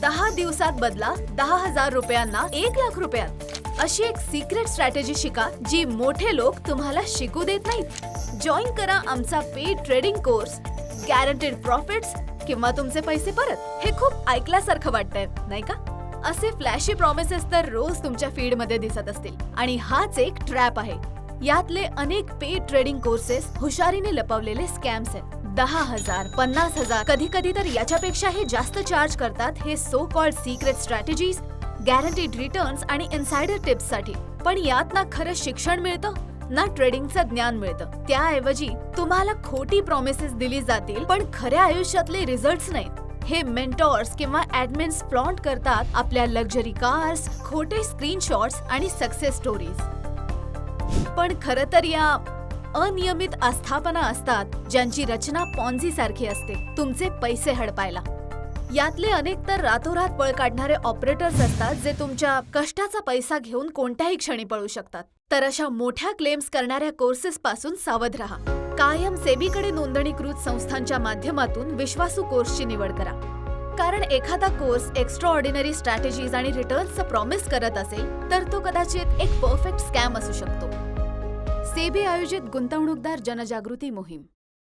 दहा दिवसात बदला दहा हजार रुपयांना एक लाख रुपयात अशी एक सिक्रेट स्ट्रॅटेजी शिका जी मोठे लोक तुम्हाला शिकू देत नाहीत. जॉईन करा आमचा paid trading course guaranteed profits किंवा तुमचे पैसे परत. हे खूप ऐकल्यासारखं वाटतंय नाही का? असे फ्लॅशी प्रॉमिसेस तर रोज तुमच्या फीडमध्ये दिसत असतील. आणि हाच एक ट्रॅप आहे. यातले अनेक पेड ट्रेडिंग कोर्सेस हुशारीने लपवलेले स्कॅम्स आहेत. दहा हजार पन्नास हजार कधी कधी तर याच्यापेक्षाही जास्त चार्ज करतात हे so called secret strategies guaranteed returns आणि इन्सायडर टिप्ससाठी पण यात ना खरं शिक्षण मिळतं ना ट्रेडिंगचं ज्ञान मिळतं. त्याऐवजी तुम्हाला खोटी प्रॉमिसेस दिली जातील पण खऱ्या आयुष्यातले रिझल्ट नाहीत. हे मेंटॉर्स किंवा ऍडमिन्स प्लॉन्ट करतात आपल्या लक्झरी कार्स खोटे स्क्रीनशॉट्स आणि सक्सेस स्टोरीज पण खरं तर या अनियमित आस्थापना असतात ज्यांची रचना पॉन्झी सारखी असते. तुमचे पैसे हडपायला. यातले अनेक तर रातोरात पळ काढणारे ऑपरेटर्स असतात जे तुमच्या कष्टाचा पैसा घेऊन कोणत्याही क्षणी पळू शकतात. तर अशा मोठ्या क्लेम्स करणाऱ्या कोर्सेस पासून सावध राहा. कायम सेबीकडे नोंदणीकृत संस्थांच्या माध्यमातून विश्वासू कोर्सची निवड करा. कारण एखादा कोर्स एक्स्ट्रा ऑर्डिनरी स्ट्रॅटेजीज आणि रिटर्न्सचं प्रॉमिस करत असेल तर तो कदाचित एक परफेक्ट स्कॅम असू शकतो. सेबी आयोजित गुंतवणूकदार जनजागृती मोहीम.